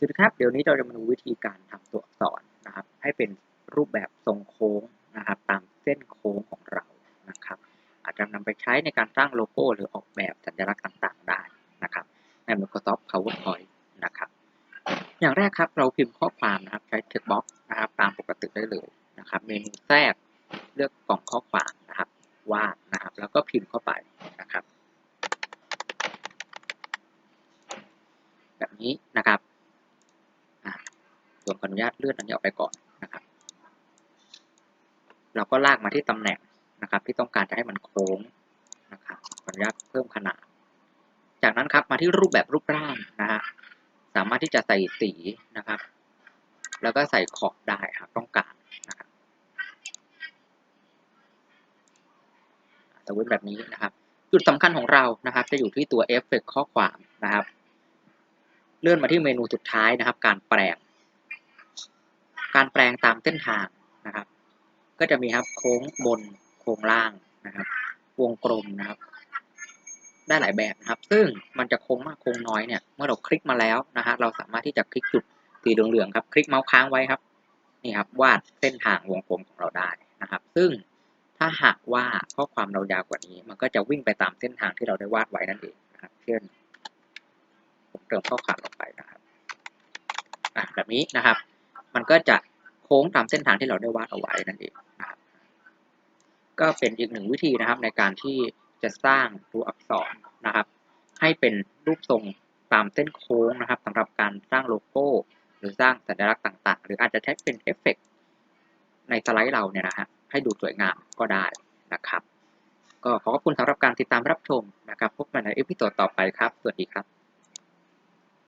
สวัสดีครับ เดี๋ยวนี้เราจะมาดูวิธีการทำตัวอักษรนะครับ ให้เป็นรูปแบบทรงโค้งนะครับ ตามเส้นโค้งของเรานะครับ อาจจะนำไปใช้ในการสร้างโลโก้ หรือออกแบบสัญลักษณ์ต่างๆ ได้นะครับ ใน Microsoft PowerPoint นะครับ อย่างแรกครับเราพิมพ์ข้อความนะครับใช้ text box นะครับตามปกติได้เลยนะครับ เมนูแทรกเลือกกล่องข้อความนะครับวาดนะครับ แล้วก็พิมพ์เข้าไปนะครับ แบบนี้นะครับ วนขออนุญาตเลื่อนอันนี้ออกไปก่อนนะครับ เราก็ลากมาที่ตำแหน่งนะครับ ที่ต้องการจะให้มันโค้งนะครับขออนุญาตเพิ่มขนาด จากนั้นครับมาที่รูปแบบรูปร่างนะฮะสามารถที่จะใส่สีนะครับ แล้วก็ใส่ขอบได้หากต้องการนะครับสวิตแบบนี้นะครับ จุดสำคัญของเรานะครับ จะอยู่ที่ตัวเอฟเฟกข้อความนะครับ เลื่อนมาที่เมนูสุดท้ายนะครับ การแปลง การแปลงตามเส้นทางนะครับ ก็จะมีครับโค้งบนโค้งล่างนะครับ วงกลมนะครับ ได้หลายแบบนะครับ ซึ่งมันจะโค้งมากโค้งน้อยเนี่ยเมื่อเราคลิกมาแล้วนะฮะเราสามารถที่จะคลิกจุดสีเหลืองๆครับ คลิกเมาส์ค้างไว้ครับนี่ครับ วาดเส้นทางวงกลมของเราได้นะครับ ซึ่งถ้าหากว่าข้อความเรายาวกว่านี้ มันก็จะวิ่งไปตามเส้นทางที่เราได้วาดไว้นั่นเองนะครับ เช่นผมเติมข้อความลงไปนะครับอะแบบนี้นะครับ มันก็จะ โค้งตามเส้นทางที่เราได้วาดเอาไว้นั่นเองนะครับก็เป็นอีกหนึ่งวิธีนะครับในการที่จะสร้างตัวอักษรนะครับ ให้เป็นรูปทรงตามเส้นโค้งนะครับสำหรับการสร้างโลโก้ หรือสร้างสัญลักษณ์ต่างๆ หรืออาจจะใช้เป็นเอฟเฟกต์ในสไลด์เราเนี่ยนะฮะให้ดูสวยงามก็ได้นะครับ ก็ขอขอบคุณสำหรับการติดตามรับชมนะครับพบกันในเอพิโซดต่อไปครับ สวัสดีครับ